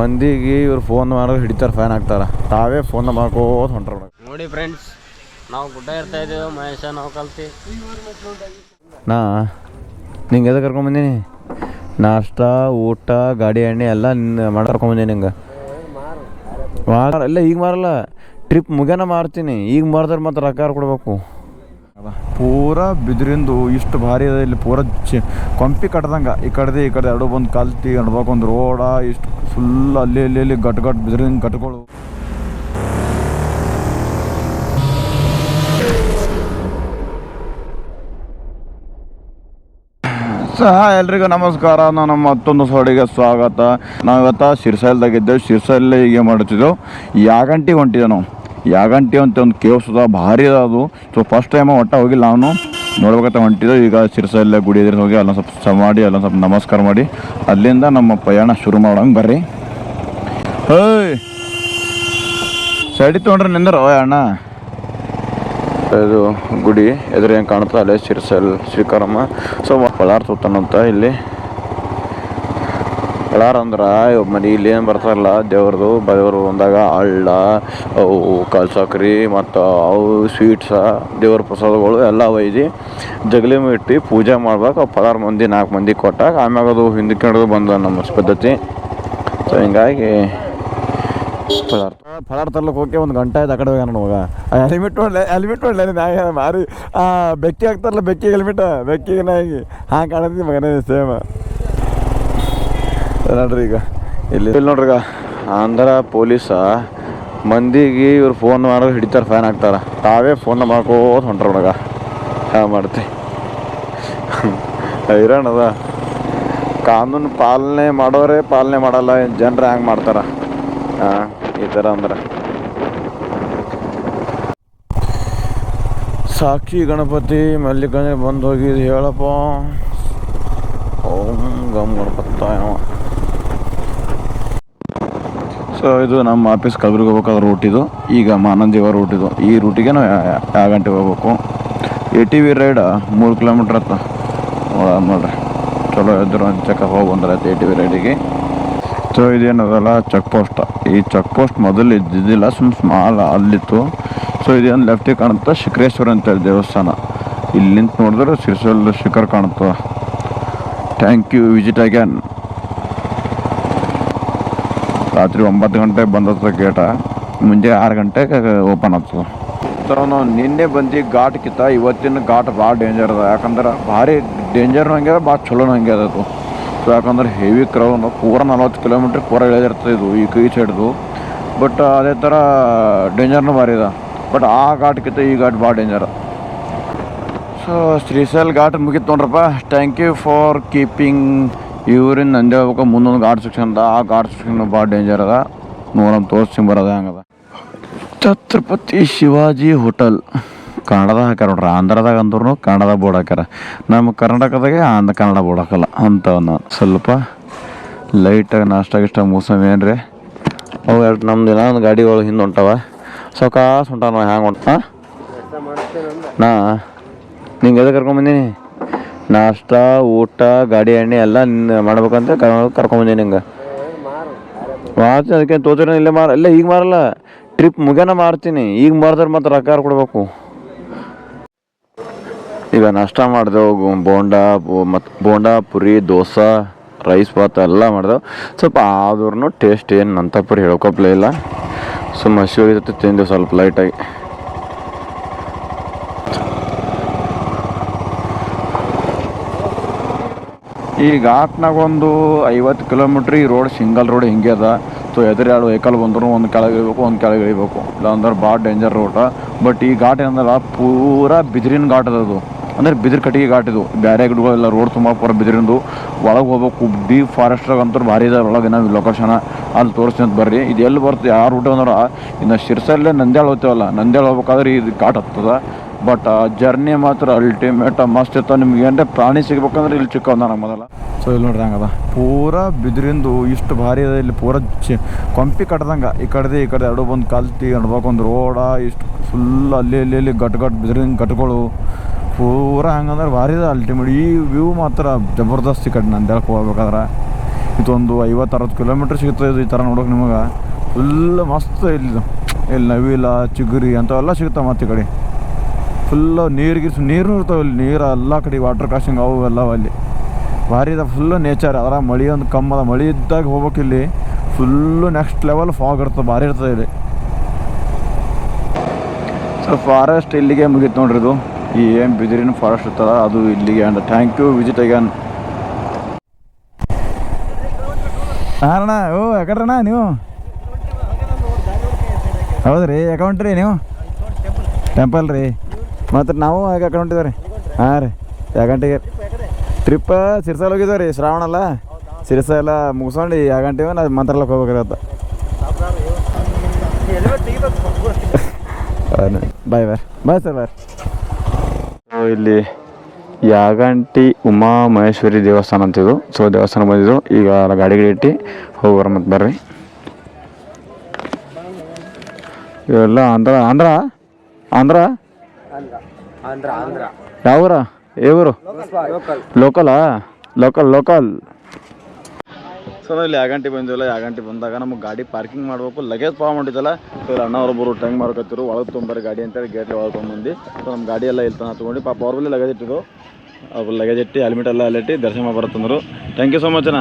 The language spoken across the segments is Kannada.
ಮಂದಿಗೆ ಇವ್ರು ಫೋನ್ ಮಾಡೋ ಹಿಡಿತಾರೆ ಫ್ಯಾನ್ ಹಾಕ್ತಾರೆ ತಾವೇ ಫೋನ್ ಮಾಡ್ಕೋತ ಹೊಂಟ್ರ ನೋಡಿ. ಫ್ರೆಂಡ್ಸ್ ನಾವು ಗುಡ್ಡ ಇರ್ತಾ ಇದ್ದೇವೆ ಮಹೇಶ ನಾವು ಕಲ್ತಿ. ನಾ ನಿಂಗೆ ಎದಕ್ಕೆ ಕರ್ಕೊಂಬಂದೀನಿ ನಾಷ್ಟ ಊಟ ಗಾಡಿ ಎಣ್ಣೆ ಎಲ್ಲ ಮಾಡಿ ಕರ್ಕೊಂಬಂದೀನಿ ನಿಂಗೆ. ಮಾರ ಇಲ್ಲ ಈಗ ಮಾರಲ್ಲ. ಟ್ರಿಪ್ ಮುಗ್ಯಾನ ಮಾರ್ತೀನಿ. ಈಗ ಮಾರಿದ್ರೆ ಮತ್ತೆ ರೊಕ್ಕ ಕೊಡ್ಬೇಕು? ಪೂರ ಬಿದಿರಿಂದು ಇಷ್ಟು ಭಾರಿ ಅದ ಇಲ್ಲಿ ಪೂರ ಕೊಂಪಿ ಕಟ್ದಂಗೆ. ಈ ಕಡೆದು, ಈ ಕಡೆ ಎರಡು ಬಂದು ಕಲ್ತಿ ಅಡ್ಬೇಕು ಒಂದು ರೋಡ ಇಷ್ಟು ಫುಲ್ ಅಲ್ಲಿ ಅಲ್ಲಿ ಅಲ್ಲಿ ಗಟ್ ಗಟ್ ಬಿದ್ರಿಂದ ಕಟ್ಕೊಳ್ಳು ಸಹ ಎಲ್ರಿಗೂ ನಮಸ್ಕಾರ. ನಾನು ಮತ್ತೊಂದು ಸೋಡಿಗೆ ಸ್ವಾಗತ. ನಾವಿವತ್ತ ಶಿರ್ಸೈಲ್ದಾಗಿದ್ದೇವೆ ಶಿರ್ಸೈಲ್ ಹೀಗೆ ಮಾಡುತ್ತಿದ್ದೆವು ಯಾಗಂಟಿ ಹೊಂಟಿದ್ದೆ ನಾವು ಯಾಗಂಟಿ ಅಂತ ಒಂದು ಕೇವ್ಸ್ ಅದ ಭಾರಿ ಅದ. ಅದು ಸೊ ಫಸ್ಟ್ ಟೈಮ್ ಒಟ್ಟ ಹೋಗಿಲ್ಲ ನಾನು ನೋಡ್ಬೇಕಂತ ಹೊಂಟಿದ್ದು. ಈಗ ಶಿರ್ಸೈಲ್ ಗುಡಿ ಎದುರು ಹೋಗಿ ಅಲ್ಲೊಂದು ಸ್ವಲ್ಪ ಸ ಮಾಡಿ ಅಲ್ಲೊಂದು ಸ್ವಲ್ಪ ನಮಸ್ಕಾರ ಮಾಡಿ. ಅಲ್ಲಿಂದ ನಮ್ಮ ಪ್ರಯಾಣ ಶುರು ಮಾಡೋಂಗೆ ಬರ್ರಿ. ಹೇಯ್ ಸೈಡಿ ತೊಗೊಂಡ್ರೆ ನಿಂದ್ರ ಅಣ್ಣ. ಇದು ಗುಡಿ ಎದುರು ಏನು ಕಾಣುತ್ತೆ ಅಲ್ಲೇ ಶಿರ್ಸಲ್ ಶ್ರೀಕಾರಮ್ಮ. ಸೊ ಒಳಾರ್ ತೋತಾನಂತ ಇಲ್ಲಿ. ಬಳ್ಳಾರ ಅಂದ್ರೆ ಮನೆ ಇಲ್ಲಿ ಏನು ಬರ್ತಾರಲ್ಲ, ದೇವ್ರದು ದೇವ್ರು ಬಂದಾಗ ಅಳ್ಳ ಅವು ಕಲ್ಸಕ್ರಿ ಮತ್ತು ಅವು ಸ್ವೀಟ್ಸ ದೇವ್ರ ಪ್ರಸಾದಗಳು ಎಲ್ಲ ಒಯ್ದು ಜಗಲಿ ಇಟ್ಟು ಪೂಜೆ ಮಾಡ್ಬೇಕು, ಅವು ಪದಾರ್ ಮಂದಿ ನಾಲ್ಕು ಮಂದಿ ಕೊಟ್ಟಾಗ, ಆಮ್ಯಾಗ ಅದು ಹಿಂದಕ್ಕೆ ಹಿಡಿದು ಬಂದ ನಮ್ಮ ಪದ್ಧತಿ. ಸೊ ಹಿಂಗಾಗಿ ಪದಾರ್ಥ. ಪದಾರ್ಥ ತರ್ಲಕ್ಕೆ ಹೋಗಿ ಒಂದು ಗಂಟೆ ಆಯ್ತು ಆ ಕಡೆ ಹೋಗ್ಯಾನ ನೋಗ ಹೆಲ್ಮೆಟ್ ಒಳ್ಳೆ ಹೆಲ್ಮೆಟ್ ಒಳ್ಳೆ ನಾಯಿ ಮಾರಿ. ಬೆಕ್ಕಿ ಹಾಕ್ತಾರಲ್ಲ, ಬೆಕ್ಕಿಗೆ ಹೆಲ್ಮೆಟ್ ಬೆಕ್ಕಿಗೆ ನಾಯಿಗೆ ಹಾಂ, ಕಾಣತ್ತಿ ಮಗನೇ ಸೇಮ್ ನೋಡ್ರಿ ಈಗ. ಇಲ್ಲಿ ಇಲ್ಲಿ ನೋಡ್ರಿ ಆಂಧ್ರ ಪೊಲೀಸ ಮಂದಿಗೆ ಇವ್ರು ಫೋನ್ ಮಾಡೋರು ಹಿಡಿತಾರೆ ಫ್ಯಾನ್ ಹಾಕ್ತಾರ. ತಾವೇ ಫೋನ್ ಮಾಡ್ಕೋತ ಹೊಂಟ್ರ ಒಳಗ ಹಾ, ಮಾಡ್ತಿ. ಹೈರಾಣ ಅದ. ಕಾನೂನು ಪಾಲನೆ ಮಾಡೋರೇ ಪಾಲನೆ ಮಾಡಲ್ಲ, ಜನರು ಹ್ಯಾಂಗೆ ಮಾಡ್ತಾರ? ಹಾಂ, ಈ ಥರ ಅಂದ್ರೆ. ಸಾಕ್ಷಿ ಗಣಪತಿ ಮಲ್ಲಿಕಾರ್ಜುನ ಬಂದು ಹೋಗಿದ್ದು ಹೇಳಪ್ಪ. ಓಂ ಗಮ್ ಗಣಪತ್ತ ನಮಃ. ಸೊ ಇದು ನಮ್ಮ ಆಫೀಸ್ ಕಲಬುರ್ಗಿ ಹೋಗ್ಬೇಕಾದ ರೂಟ್ ಇದು. ಈಗ ಮಾನಂದೇವ ರೂಟ್ ಇದು. ಈ ರೂಟಿಗೆ ನಾವು ಯಾವ ಗಂಟೆಗೆ ಹೋಗ್ಬೇಕು? ಎ ಟಿ ವಿ ರೈಡ್ ಮೂರು ಕಿಲೋಮೀಟ್ರ್ ಹತ್ತ. ನೋಡ್ರಿ. ಚಲೋ ಇದ್ರು ಚೆಕ್ ಹೋಗಿ ಬಂದ್ರೆ ಎ ಟಿ ವಿ ರೈಡಿಗೆ ಸೊ ಇದೇನದಲ್ಲ ಚೆಕ್ ಪೋಸ್ಟ್ ಈ ಚೆಕ್ ಪೋಸ್ಟ್ ಮೊದಲು ಇದ್ದಿದ್ದಿಲ್ಲ, ಸುಮ್ ಸ್ಮಾಲ್ ಅಲ್ಲಿತ್ತು. ಸೊ ಇದೇನು ಲೆಫ್ಟಿಗೆ ಕಾಣುತ್ತೆ ಶಿಖರೇಶ್ವರ ಅಂತ ಹೇಳಿ ದೇವಸ್ಥಾನ. ಇಲ್ಲಿ ನೋಡಿದ್ರೆ ಸಿರಿಸಲ್ ಶಿಖರ್ ಕಾಣುತ್ತೆ. ಥ್ಯಾಂಕ್ ಯು ವಿಜಿಟ್ ಅಗ್ಯಾನ್ ರಾತ್ರಿ ಒಂಬತ್ತು ಗಂಟೆಗೆ ಬಂದದ ಗೇಟ, ಮುಂಜೆ ಆರು ಗಂಟೆಗೆ ಓಪನ್ ಆಗ್ತದೆ ಸರ್ ನಾವು ನಿನ್ನೆ ಬಂದು ಘಾಟ್ ಕಿತ್ತ, ಇವತ್ತಿನ ಘಾಟ್ ಭಾಳ ಡೇಂಜರ್ ಅದ. ಯಾಕಂದ್ರೆ ಭಾರಿ ಡೇಂಜರ್ನು ಹಂಗೆ ಅದ, ಭಾಳ ಚಲೋನು ಹಂಗೆ ಅದ ಅದು. ಸೊ ಯಾಕಂದ್ರೆ ಹೆವಿ ಕ್ರೌನು ಪೂರ ನಲ್ವತ್ತು ಕಿಲೋಮೀಟ್ರ್ ಪೂರ ಇಳಿದಿರ್ತದೆ ಇದು, ಈ ಕೈ ಸೈಡ್ದು ಬಟ್ ಅದೇ ಥರ ಡೇಂಜರ್ನು ಭಾರಿ ಇದೆ ಬಟ್ ಆ ಘಾಟ್ಕಿಂತ ಈ ಘಾಟ್ ಭಾಳ ಡೇಂಜರ್ ಸೊ ಶ್ರೀಶೈಲ್ ಘಾಟ್ ಮುಗಿತು ನೋಡ್ರಪ್ಪ. ಥ್ಯಾಂಕ್ ಯು ಫಾರ್ ಕೀಪಿಂಗ್ ಇವ್ರಿನ ನಂದೇ ಹೋಗ್ಬೇಕು ಮುಂದೊಂದು ಘಾಟ್ ಸೆಕ್ಷನ್ ಅದ. ಆ ಘಾಟ್ ಸೆಕ್ಷನ್ ಭಾಳ ಡೇಂಜರ್ ಅದ. ನೋಡಮ್ ತೋರಿಸಿ ಬರೋದ ಹಂಗದ. ಛತ್ರಪತಿ ಶಿವಾಜಿ ಹೋಟೆಲ್ ಕನ್ನಡದಾಗ ಹಾಕ್ಯಾರ ನೋಡ್ರಿ, ಆಂಧ್ರದಾಗ ಅಂದ್ರೂ ಕನ್ನಡದ ಬೋರ್ಡ್ ಹಾಕ್ಯಾರ. ನಮ್ಮ ಕರ್ನಾಟಕದಾಗೆ ಆಂಧ್ರ ಕನ್ನಡ ಬೋರ್ಡ್ ಹಾಕಲ್ಲ ಅಂಥವನ್ನ ಸ್ವಲ್ಪ ಲೈಟಾಗಿ ನಾಷ್ಟ ಗಿಷ್ಟ ಮೂಸಮ್ ಏನ್ರಿ? ಅವು ಎರಡು ನಮ್ದು ದಿನ ಒಂದು ಗಾಡಿಗಳು ಹಿಂದೆ ಹೊಂಟವ. ಸೌಕಾಸ್ ಹೊಂಟಾವ ನಾವು ಹ್ಯಾಂಗೆ ಹೊಂಟ ನಾ ನಿಂಗೆ ಎದಕ್ಕೆ ಕರ್ಕೊಂಬಂದೀನಿ ನಾಷ್ಟ, ಊಟ, ಗಾಡಿ, ಎಣ್ಣೆ ಎಲ್ಲ ಮಾಡ್ಬೇಕಂತ ಕರ್ಕೊಂಬಂದೀನಿ ನಿಂಗೆ. ಮಾಡ್ತೀನಿ ಅದಕ್ಕೆ ತೋತಿರ ಇಲ್ಲೇ ಮಾರ, ಇಲ್ಲ ಈಗ ಮಾರಲ್ಲ. ಟ್ರಿಪ್ ಮುಗ್ಯಾನ ಮಾರ್ತೀನಿ. ಈಗ ಮಾರಿದ್ರೆ ಮತ್ತೆ ರೊಕ್ಕ ಕೊಡಬೇಕು? ಈಗ ನಾಷ್ಟ ಮಾಡಿದೆವು ಬೋಂಡ ಮತ್ತು ಬೋಂಡ, ಪುರಿ, ದೋಸೆ, ರೈಸ್ ಭಾತ್ ಎಲ್ಲ ಮಾಡಿದೆವು ಸ್ವಲ್ಪ ಆದ್ರೂ ಟೇಸ್ಟ್ ಏನು ನಂತ ಪುರಿ ಹೇಳ್ಕೊಪ್ಲೇ ಇಲ್ಲ. ಸುಮ್ಮ ಹಸಿ ಹೋಗಿದ್ದಕ್ಕೆ ತಿಂದೆವು ಸ್ವಲ್ಪ ಲೈಟಾಗಿ ಈ ಘಾಟ್ನಾಗ ಒಂದು ಐವತ್ತು ಕಿಲೋಮೀಟ್ರ್ ಈ ರೋಡ್ ಸಿಂಗಲ್ ರೋಡ್ ಹಿಂಗೆ ಅದ. ಸೊ ಎದುರು ಎರಡು ವೆಹಿಕಲ್ ಬಂದ್ರು ಒಂದು ಕೆಳಗೆ ಇಳಿಬೇಕು, ಒಂದು ಕೆಳಗೆ ಇಳಿಬೇಕು. ಇಲ್ಲಾಂದ್ರೆ ಭಾಳ ಡೇಂಜರ್ ರೋಡ ಬಟ್ ಈ ಘಾಟ್ ಏನಂದ್ರೆ ಪೂರಾ ಬಿದಿರಿನ ಘಾಟ್ ಅದ ಅದು. ಅಂದ್ರೆ ಬಿದಿರು ಕಟ್ಟಿಗೆ ಘಾಟ್ ಇದು. ಬೇರೆ ಗಿಡಗಳೆಲ್ಲ ರೋಡ್ ತುಂಬ ಪೂರ ಬಿದಿರಿಂದು. ಒಳಗೆ ಹೋಗ್ಬೇಕು ಡೀಪ್ ಫಾರೆಸ್ಟ್ರಾಗ ಅಂತೂ ಭಾರಿ ಇದೆ ಒಳಗೆ ನಾವು ಲೊಕೇಶನ ಅಲ್ಲಿ ತೋರಿಸ್ತೀನಿ ಬರ್ರಿ. ಇದು ಎಲ್ಲಿ ಬರ್ತದೆ ಯಾರು ರೂಟ್ ಅಂದ್ರೆ ಇನ್ನು ಶಿರ್ಸಲ್ಲೇ ನಂದ್ಯಾಳ ಹೋಗ್ತೇವಲ್ಲ. ನಂದ್ಯಾಳ ಹೋಗ್ಬೇಕಾದ್ರೆ ಇದು ಘಾಟ್ ಹತ್ತದ. ಬಟ್ ಜರ್ನಿ ಮಾತ್ರ ಅಲ್ಟಿಮೇಟ್ ಮಸ್ತ್ ಇತ್ತು. ನಿಮ್ಗೆ ಏನೇ ಪ್ರಾಣಿ ಸಿಗ್ಬೇಕಂದ್ರೆ ಇಲ್ಲಿ ಚಿಕ್ಕ ನನಗೆ ಮೊದಲ. ಸೊ ಇಲ್ಲಿ ನೋಡ್ರಿ ಹಂಗದ. ಪೂರಾ ಬಿದಿರಿಂದು, ಇಷ್ಟು ಭಾರಿ ಅದ ಇಲ್ಲಿ ಪೂರ ಕೊಂಪಿ ಕಟ್ದಂಗೆ. ಈ ಕಡೆದು, ಈ ಕಡೆ ಎರಡು ಬಂದು ಕಲ್ತಿ ಅಡ್ಬೇಕೊಂದು ರೋಡ, ಇಷ್ಟು ಫುಲ್ ಅಲ್ಲಿ ಅಲ್ಲಿ ಅಲ್ಲಿ ಗಟ್ ಗಟ್ ಬಿದಿರಿಂದ ಗಟ್ಗಳು. ಪೂರ ಹಂಗಂದ್ರೆ ಭಾರಿ ಅದ ಅಲ್ಟಿಮೇಟ್ ಈ ವ್ಯೂ ಮಾತ್ರ ಜಬರ್ದಸ್ತ್ ಈ ಕಡೆ ನಂದೇಳಕ್ಕೆ ಹೋಗ್ಬೇಕಾದ್ರೆ. ಇದೊಂದು ಐವತ್ತು ಅರವತ್ತು ಕಿಲೋಮೀಟ್ರ್ ಸಿಗ್ತದೆ ಇದು ಈ ಥರ ನೋಡೋಕೆ ನಿಮಗೆ. ಫುಲ್ ಮಸ್ತ್ ಇಲ್ಲಿ ಇಲ್ಲಿ ನವಿಲ, ಚಿಗುರಿ ಅಂಥವೆಲ್ಲ ಸಿಗ್ತಾವೆ ಮತ್ತೆ ಈ ಕಡೆ. ಫುಲ್ಲು ನೀರಿಗೆ ನೀರು ಇರ್ತಾವೆ ಇಲ್ಲಿ ನೀರು ಎಲ್ಲ ಕಡೆ ವಾಟರ್ ಕ್ರಾಸಿಂಗ್ ಅವು ಎಲ್ಲ ಅಲ್ಲಿ. ಭಾರಿ ಇದೆ ಫುಲ್ಲು ನೇಚರ್ ಅದರ ಮಳೆ ಒಂದು ಕಮ್ಮದ ಮಳೆ ಇದ್ದಾಗ ಹೋಗ್ಬೇಕು ಇಲ್ಲಿ. ಫುಲ್ಲು ನೆಕ್ಸ್ಟ್ ಲೆವೆಲ್ ಫಾಗ್ ಇರ್ತದೆ, ಭಾರಿ ಇರ್ತದೆ ಇಲ್ಲಿ. ಸೊ ಫಾರೆಸ್ಟ್ ಇಲ್ಲಿಗೆ ಮುಗೀತು ನೋಡ್ರಿ ಇದು. ಈ ಏನು ಬಿದಿರಿನ ಫಾರೆಸ್ಟ್ ಇರ್ತದ, ಅದು ಇಲ್ಲಿಗೆ and thank you visit again ಹಾಂ ಓ ಯಾಕಣ ನೀವು? ಹೌದ್ರಿ ಅಕೌಂಟ್ ರೀ ನೀವು? ಟೆಂಪಲ್ ರೀ. ಮತ್ತು ನಾವು ಯಾಕೆ ಅಕೌಂಟ್ ಹೊಂಟಿದ್ದೇವೆ ರೀ? ಹಾಂ ರೀ. ಯಾಗಂಟಿಗೆ ಟ್ರಿಪ್ ಸಿರ್ಸಲ್ ಹೋಗಿದ್ದೇವೆ ರೀ, ಶ್ರಾವಣ ಅಲ್ಲ. ಸಿರ್ಸ ಎಲ್ಲ ಮುಗಿಸ್ಕೊಂಡು ಯಾಗಂಟಿವೆ ನಾವು ಮಂತ್ರಾಲಕ್ಕೆ ಹೋಗ್ಬೇಕಾಗತ್ತೆ ಬಾಯ್ ಬಾಯ್ ಬಾಯ್ ಸರ್ ಬಾಯ್ ಇಲ್ಲಿ ಯಾಗಂಟಿ ಉಮಾ ಮಹೇಶ್ವರಿ ದೇವಸ್ಥಾನ ಅಂತಿದ್ದು ಸೊ ದೇವಸ್ಥಾನ ಬಂದಿದ್ದು. ಈಗ ಗಾಡಿಗೆ ಇಟ್ಟು ಹೋಗೋರ ಮತ್ತೆ ಬರ್ರಿ. ಇವೆಲ್ಲ ಆಂಧ್ರ ಆಂಧ್ರ ಆಂಧ್ರ? ಆಂಧ್ರ. ಏ ಊರು ಏವೂರು ಲೋಕಲಾ. ಲೋಕಲ್. ಲೋಕಲ್? ಸೊ ಇಲ್ಲಿ ಯಾಗಂಟಿ ಬಂದಿವಲ್ಲ ಯಾಗಂಟಿ ಬಂದಾಗ ನಮಗೆ ಗಾಡಿ ಪಾರ್ಕಿಂಗ್ ಮಾಡಬೇಕು. ಲಗೇಜ್ ಪಾವ ಮಾಡಿದ್ದಲ್ಲ ಸೊ ಇಲ್ಲಿ ಅಣ್ಣವ್ರೊಬ್ಬರು ಟೈಮ್ ಮಾರ್ಕತ್ತಿರು ಒಳಗೆ ತೊಗೊಂಬರ್ರಿ ಗಾಡಿ ಅಂತೇಳಿ ಗೇಟ್ಲಿ ಒಳಗೆ ತೊಗೊಂಬಂದು ಸೊ ನಮ್ಮ ಗಾಡಿ ಎಲ್ಲ ಇಲ್ಲಿ ತನಕ ತೊಗೊಂಡು ಪಾಪ ಅವ್ರ ಬಳಿ ಲಗೇಜ್ ಇಟ್ಟಿದ್ರು ಅವ್ರು ಲಗೇಜ್ ಇಟ್ಟು ಹೆಲ್ಮೆಟ್ ಎಲ್ಲ ಅಲ್ಲಿಟ್ಟು ದರ್ಶನ ಬರುತ್ತಂದ್ರು ಥ್ಯಾಂಕ್ ಯು ಸೊ ಮಚ್ ಅಣ್ಣ.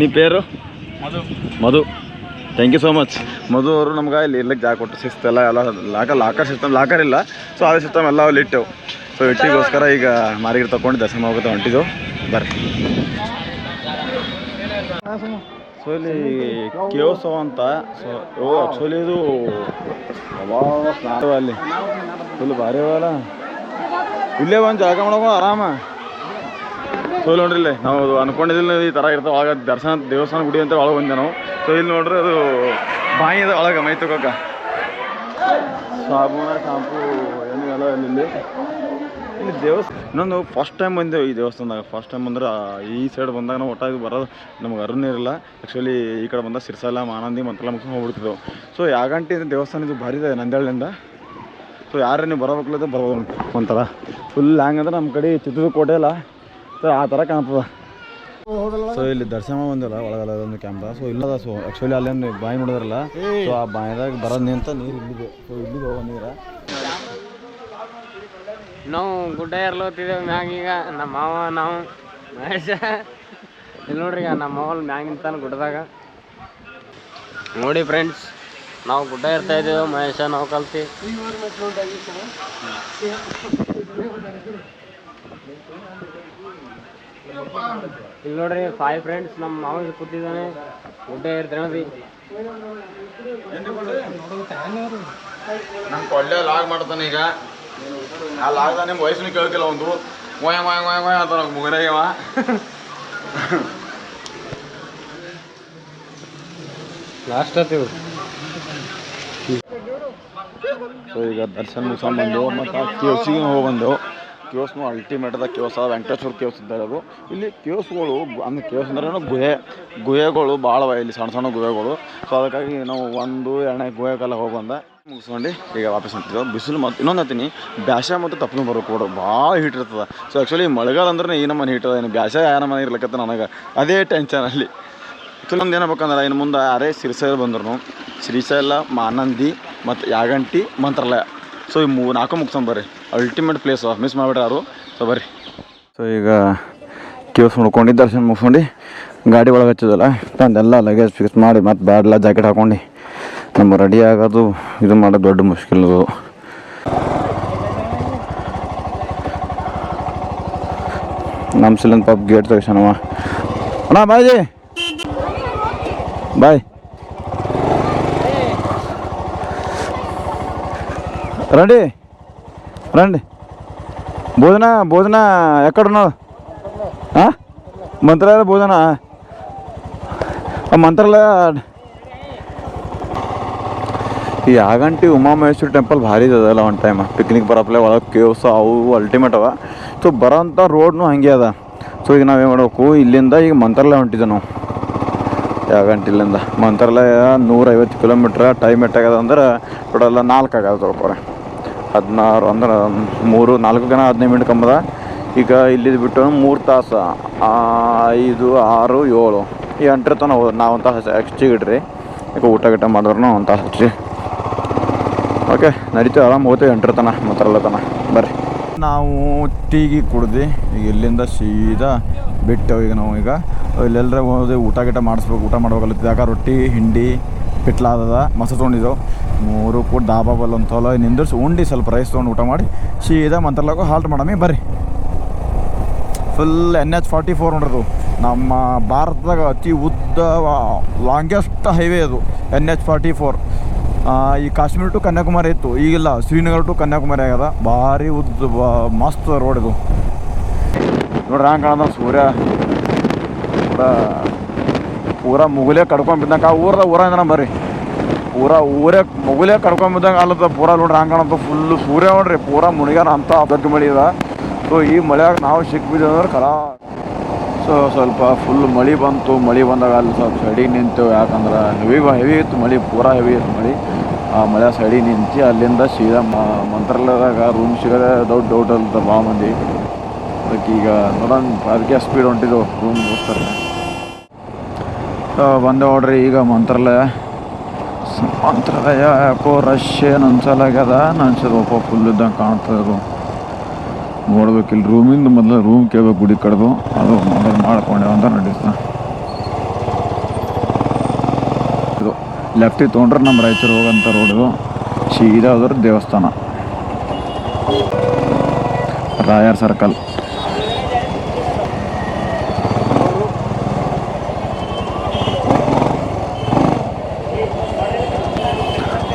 ನೀ ಪೇರು? Madhu. Madhu. Thank you so much Madhu ಅವರು ನಮ್ಗೆ ಇಲ್ಲಿ ಇರ್ಲಿಕ್ಕೆ ಜಾಗ ಕೊಟ್ಟು ಶಿಸ್ತೆಲ್ಲ ಎಲ್ಲ ಲಾಕರ್ ಲಾಕರ್ ಸಿಸ್ಟಮ್ ಲಾಕರ್ ಇಲ್ಲ. ಸೊ ಅದೇ ಸಿಸ್ಟಮ್ ಎಲ್ಲ ಅಲ್ಲಿ ಇಟ್ಟೆವು ಸೊ ಇಟ್ಟಿಗೋಸ್ಕರ ಈಗ ಮಾರಿಗೆ ತಗೊಂಡು ದರ್ಶನ ಹೋಗುತ್ತೆ ಹೊಂಟಿದ್ದು ಬರ್ರಿ. ಸೊ ಇಲ್ಲಿ ಕೇವ್ಸವ ಅಂತ. ಸೊ ಓ ಆ್ಯಕ್ಚುಲಿ ಇದು ಅಲ್ಲಿ. ಫುಲ್ ಭಾರಿ ಅವಲ್ಲ ಇಲ್ಲೇ ಒಂದು ಜಾಗ ಮಾಡೋಕೆ, ಆರಾಮ. ಸೊ ನೋಡ್ರಿ ಇಲ್ಲಿ. ನಾವು ಅನ್ಕೊಂಡಿದ್ದಿಲ್ಲ ಈ ಥರ ಇರ್ತಾವೆ. ಆಗ ದರ್ಶನ ದೇವಸ್ಥಾನ ಗುಡಿ ಅಂತ ಒಳಗೆ ಬಂದೆ ನಾವು. ಸೊ ಇಲ್ಲಿ ನೋಡ್ರಿ ಅದು ಬಾಯಿ ಅದ ಒಳಗೆ, ಮೈ ತಗೋಕ. ಸಾಬೂನ, ಶಾಂಪು ಏನು ಎಲ್ಲ ಇಲ್ಲಿ ಇಲ್ಲಿ. ದೇವಸ್ಥಾನ ಇನ್ನೊಂದು ಫಸ್ಟ್ ಟೈಮ್ ಬಂದೆವು ಈ ದೇವಸ್ಥಾನದಾಗ. ಫಸ್ಟ್ ಟೈಮ್ ಅಂದ್ರೆ ಈ ಸೈಡ್ ಬಂದಾಗ ನಾವು ಒಟ್ಟಾಗಿ ಬರೋದು ನಮ್ಗೆ ಅರುಣ್ ಇರಲ್ಲ. ಆ್ಯಕ್ಚುಲಿ ಈ ಕಡೆ ಬಂದಾಗ ಸಿರ್ಸಲ ಮಾನಂದಿ ಮಂತ್ರ ಮುಗಿಸ್ಕೊಂಡು ಹೋಗ್ಬಿಡ್ತಿದ್ದೆವು. ಸೊ ಯಾಗಂಟಿ ದೇವಸ್ಥಾನ ಇದು ಭಾರಿ ಇದೆ, ನಂದ್ಯಾಳಿಂದ. ಸೊ ಯಾರೇ ನೀವು ಬರಬೇಕಲ್ಲದ ಬರ್ಬೋದು ಒಂಥರ. ಫುಲ್ ಹ್ಯಾಂಗ್ ಅಂದ್ರೆ ನಮ್ಮ ಕಡೆ ಚಿತ್ರದುರ್ಗ ಕೋಟೆ ಅಲ್ಲ. ಸೊ ಆ ಥರ ಕಾಣ್ತದೆ. ಸೊ ಇಲ್ಲಿ ದರ್ಶನ ಬಂದಿಲ್ಲ ಒಳಗಲ್ಲ ಒಂದು ಕ್ಯಾಮ್ರಾ ಸೊ ಇಲ್ಲದ ಸೊ ಆ್ಯಕ್ಚುಲಿ ಅಲ್ಲೇನು ಬಾಯಿ ನೋಡಿದ್ರಲ್ಲ ಸೊ ಆ ಬಾಯಿದಾಗ ಬರೋದು ನಿಂತ ನೀರು ಇಲ್ಲಿದೆ. ಸೊ ಇಲ್ಲಿಗೆ ಹೋಗೋ ನೀರ. ನಾವು ಗುಡ್ಡ ಏರ್ಲೋತಿದ್ದೇವೆ ಮ್ಯಾಗ ಈಗ ನಮ್ಮ ಮಾವ ನಾವು ಮಹೇಶ. ಇಲ್ಲಿ ನೋಡ್ರಿ ಈಗ ನಮ್ಮ ಮಾವಲ್ ಮ್ಯಾಗ ನಿಂತಾನ ಗುಡ್ಡದಾಗ. ನೋಡಿ ಫ್ರೆಂಡ್ಸ್ ನಾವು ಗುಡ್ಡ ಇರ್ತಾ ಇದ್ದೇವೆ ಮಹೇಶ ನಾವು ಕಲ್ತಿ. ಇಲ್ಲಿ ನೋಡ್ರಿ ಫೈವ್ ಫ್ರೆಂಡ್ಸ್ ನಮ್ಮ ಮಾವ ಕೂತಿದ್ದಾನೆ. ಊಟ ಗುಡ್ಡ ನೋಡ್ರಿ ನಮ್ಮ ಕೊಳ್ಳೆ ಲಾಗ್ ಮಾಡ್ತಾನೆ ಈಗ. ಆ ಲಾಗ್ ನಿಮ್ಮ ವಯಸ್ಸನ್ನು ಕೇಳಕಿಲ್ಲ ಒಂದು. ಮೊಯ ಮೊಯ ಮೊಯ ಮೊಯ ಅಂತ ಮುಗಡೆಯವ ಲಾಸ್ಟ್ ಆತೀವಿ ಸೊ ಈಗ ದರ್ಶನ ಬಂದು ಮತ್ತು ಹೋಗಿ ಬಂದೆವು ಕೇವ್ಸ್ನು ಅಲ್ಟಿಮೇಟದ ಅದ ವೆಂಕಟೇಶ್ವರ ಕೇವ್ಸ್ ಅಂತ ಹೇಳೋದು. ಇಲ್ಲಿ ಕೇವ್ಸ್ಗಳು ಅಂದ್ರೆ ಕೇವ್ಸ್ ಅಂದ್ರೆ ಗುಹೆ, ಗುಹೆಗಳು ಭಾಳ ಇಲ್ಲಿ ಸಣ್ಣ ಸಣ್ಣ ಗುಹೆಗಳು. ಸೊ ಅದಕ್ಕಾಗಿ ನಾವು ಒಂದು, ಎರಡನೇ ಗುಹೆಗೆಲ್ಲ ಹೋಗಿ ಬಂದ ಮುಗಿಸ್ಕೊಂಡು ಈಗ ವಾಪಸ್ ಹೊಂಟಿದ್ದೆವು ಬಿಸಿಲು ಮತ್ತು ಇನ್ನೊಂದು ಹತ್ತೀನಿ ಬ್ಯಾಸ ಮತ್ತು ತಪ್ಪು ಬರೋ ಕೂಡ ಭಾಳ ಹೀಟ್ ಇರ್ತದೆ. ಸೊ ಆ್ಯಕ್ಚುಲಿ ಮಳೆಗಾಲ ಅಂದ್ರೆ ಈ ನಮ್ಮನೆ ಹೀಟ್ ಅದ. ಏನು ಬ್ಯಾಸ ಯಾರ ಮನೆ ಇರ್ಲಿಕ್ಕೆ ನನಗೆ. ಅದೇ ಟೆನ್ಷನ್ ಅಲ್ಲಿ. ಕೆಲವೊಂದು ಏನಬೇಕಂದ್ರೆ ಇನ್ನು ಮುಂದೆ ಯಾರೇ ಶ್ರೀಶೈಲ ಬಂದ್ರು ಶ್ರೀಶೈಲ ಮಾನಂದಿ ಮತ್ತು ಯಾಗಂಟಿ ಮಂತ್ರಾಲಯ. ಸೊ, ಈ ಮೂ, ನಾಲ್ಕು ಮುಗಿಸ್ಕೊಂಡು ಬರ್ರಿ. ಅಲ್ಟಿಮೇಟ್ ಪ್ಲೇಸ್ ಮಿಸ್ ಮಾಡಿಬಿಟ್ರೆ ಯಾರು? ಸೊ ಬರ್ರಿ. ಸೊ, ಈಗ ಕೇಸ್ ಮುಡ್ಕೊಂಡು, ದರ್ಶನ ಮುಗಿಸ್ಕೊಂಡು, ಗಾಡಿ ಒಳಗೆ ಹಚ್ಚಿದಲ್ಲ, ತಂದೆಲ್ಲ ಲಗೇಜ್ ಫಿಕ್ಸ್ ಮಾಡಿ ಮತ್ತು ಬ್ಯಾಡ್ಲ ಜಾಕೆಟ್ ಹಾಕೊಂಡು, ನಮ್ಮ ರೆಡಿ ಆಗೋದು, ಇದು ಮಾಡೋದು ದೊಡ್ಡ ಮುಷ್ಕಿಲ್ ಅದು. ನಮ್ಮ ಸಿಲಿಂದ ಪಾಪ ಗೇಟ್ ತೆಗ್ಸಣವ ಅಣ್ಣ ಬಾಯ್ బాయ్ రండి రండి భోజన భోజన ఎక్కడున్నావు ఆ? మంత్రాలయ భోజన ఆ మంత్రాలయ ಈ ಯಾಗಂಟಿ ಉಮಾಮಹೇಶ್ವರಿ ಟೆಂಪಲ್ ಭಾರಿ ಅದಲ್ಲ ಒಂದು ಟೈಮ್ ಪಿಕ್ನಿಕ್ ಬರಪ್ಲೆ ಒಳಗೆ ಕೇವ್ಸ್ ಅವು ಅಲ್ಟಿಮೇಟ್ ಅವ ಸೊ ಬರೋಂಥ ರೋಡ್ನು ಹಾಗೆ ಅದ ಸೊ ಈಗ ನಾವೇನು ಮಾಡಬೇಕು ಇಲ್ಲಿಂದ ಈಗ ಮಂತ್ರಾಲಯ ಹೊಂಟಿದ್ದೆ ನಾವು ಯಾಗಂಟಿಲಿಂದ ಮಂತ್ರಾಲಯ ನೂರೈವತ್ತು ಕಿಲೋಮೀಟ್ರ್ ಟೈಮ್ ಎಟ್ಟಾಗದ ಅಂದ್ರೆ ಟೋಟಲ್ ನಾಲ್ಕು ಆಗದ ತೊಳ್ಕೊರೆ ಹದಿನಾರು ಅಂದ್ರೆ ಮೂರು, ನಾಲ್ಕು ಜನ ಹದಿನೈದು ಮಿನಿಟ್ ಕಂಬದ. ಈಗ ಇಲ್ಲಿ ಬಿಟ್ಟು ಮೂರು ತಾಸು ಐದು, ಆರು, ಏಳು. ಈ ಎಂಟ್ರ ತನಕ ನಾವಂತ ಹೆಚ್ಚಿಗೆ ಇಡ್ರಿ. ಈಗ ಊಟ ಗಿಟ್ಟ ಮಾಡಿದ್ರು ಅಂತ ಹಚ್ಚಿ ಓಕೆ ನಡೀತೀವಿ ಆರಾಮ್ ಹೋಗ್ತೀವಿ ಎಂಟ್ರ ತನ, ಮಾತ್ರಲ್ಲ ತನ. ಬರ್ರಿ. ನಾವು ಟೀಗಿ ಕುಡ್ದು, ಈಗ ಇಲ್ಲಿಂದ ಸೀದಾ ಬಿಟ್ಟೆವು ಈಗ ನಾವು ಈಗ ಇಲ್ಲೆಲ್ಲರ ಹೋದ್ವಿ ಊಟ ಗೀಟ ಮಾಡಿಸ್ಬೇಕು, ಊಟ ಮಾಡ್ಬೇಕಲ್ಲತ್ತಿದಾಗ ರೊಟ್ಟಿ, ಹಿಂಡಿ ಪಿಟ್ಲಾದದ ಮೊಸರು ತೊಗೊಂಡಿದ್ದೆವು. ಮೂರು ಕೂಡ ಡಾಬಾ ಬಲ್ ಅಂತ ಹೊಲ ನಿಂದಿರ್ಸಿ, ಉಂಡಿ ಸ್ವಲ್ಪ ರೈಸ್ ತೊಗೊಂಡು ಊಟ ಮಾಡಿ, ಸೀದಾ ಮಂತ್ರಲಾಗ ಹಾಲ್ಟ್ ಮಾಡಮಿ, ಬರ್ರಿ. Full N H forty four ನೋಡ್ರದು. ನಮ್ಮ ಭಾರತದಾಗ ಅತಿ ಉದ್ದ ಲಾಂಗೆಸ್ಟ್ ಹೈವೇ ಅದು ಎನ್ ಎಚ್ ಫಾರ್ಟಿ ಫೋರ್ ಈ ಕಾಶ್ಮೀರ ಟು ಕನ್ಯಾಕುಮಾರಿ ಇತ್ತು. ಈಗಿಲ್ಲ, ಶ್ರೀನಗರ ಟು ಕನ್ಯಾಕುಮಾರಿ ಆಗ್ಯದ. ಭಾರಿ ಉದ್ದ ಮಸ್ತ್ ರೋಡ್ ಇದು. ನೋಡ್ರಿ, ಹಂಗೆ ಕಾಣದ ಸೂರ್ಯ. ಪೂರ ಪೂರ ಮುಗುಲೆ ಕಡ್ಕೊಂಡ್ ಬಿದ್ದಂಗೆ ಆ ಊರದ ಊರಿಂದ ಬರ್ರಿ. ಪೂರ ಊರೇ ಮಗುಲೇ ಕರ್ಕೊಂಬಿದ್ದಂಗೆ ಅಲ್ಲದ ಪೂರ ನೋಡ್ರಿ ಹಂಗೆ ಫುಲ್ಲು ಸೂರ್ಯ ನೋಡ್ರಿ, ಪೂರ ಮುಣಿಗಾನ ಅಂತ ದೊಡ್ಡ ಮಳೆ ಇದೆ ಸೊ ಈ ಮಳೆಯಾಗ ನಾವು ಸಿಕ್ಬಿದ್ದೀವಿ ಅಂದ್ರೆ ಕಲಾ. ಸೊ ಸ್ವಲ್ಪ ಫುಲ್ ಮಳೆ ಬಂತು. ಮಳೆ ಬಂದಾಗ ಅಲ್ಲಿ ಸ್ವಲ್ಪ ಸಡಿ ನಿಂತು ಯಾಕಂದ್ರೆ ಹೆವಿ ಹೆವಿ ಇತ್ತು ಮಳೆ, ಪೂರಾ ಹೆವಿ ಇತ್ತು ಮಳೆ. ಆ ಮಳೆ ಸಡಿ ನಿಂತು ಅಲ್ಲಿಂದ ಸೀದಾ ಮಂತ್ರಾಲಯದಾಗ ರೂಮ್ ಸಿಗೋದೇ ದೊಡ್ಡ ಡೌಟ್ ಅಂತ ಭಾಳ ಮಂದಿ. ಅದಕ್ಕೆ ಈಗ ನೋಡೋಣ ಅದಕ್ಕೆ ಸ್ಪೀಡ್ ಹೊಂಟಿದ್ದು ರೂಮ್ ಹೋಗ್ತಾರೆ ಬಂದೆ ನೋಡ್ರಿ ಈಗ ಮಂತ್ರಾಲಯ. ಮಂತ್ರಾಲಯ ಯಾಕೋ ರಶ್ ಏನು ಅನ್ಸಲಾಗ್ಯದ ಅನ್ಸೋದಪ್ಪ ಫುಲ್ ಇದ್ದಂಗೆ ಕಾಣ್ತಾ ಅದು ನೋಡ್ಬೇಕು ಇಲ್ಲಿ ರೂಮಿಂದ ಮೊದಲು ರೂಮ್ ಕೇಳ್ಬೇಕು ಗುಡಿ ಕಡ್ದು ಅದು ಮೊದಲು ಮಾಡ್ಕೊಂಡೆ ಅಂತ ನಡೀತಾ ಇದು ಲೆಫ್ಟಿಗೆ ತೊಗೊಂಡ್ರೆ ನಮ್ಮ ರಾಯಚೂರು ಹೋಗಂತ ರೋಡ್ ಸೀದಾ ಅದ್ರ ದೇವಸ್ಥಾನ ರಾಯರ್ ಸರ್ಕಲ್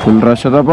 ಫುಲ್ ರಶ್ ಅದಪ್ಪ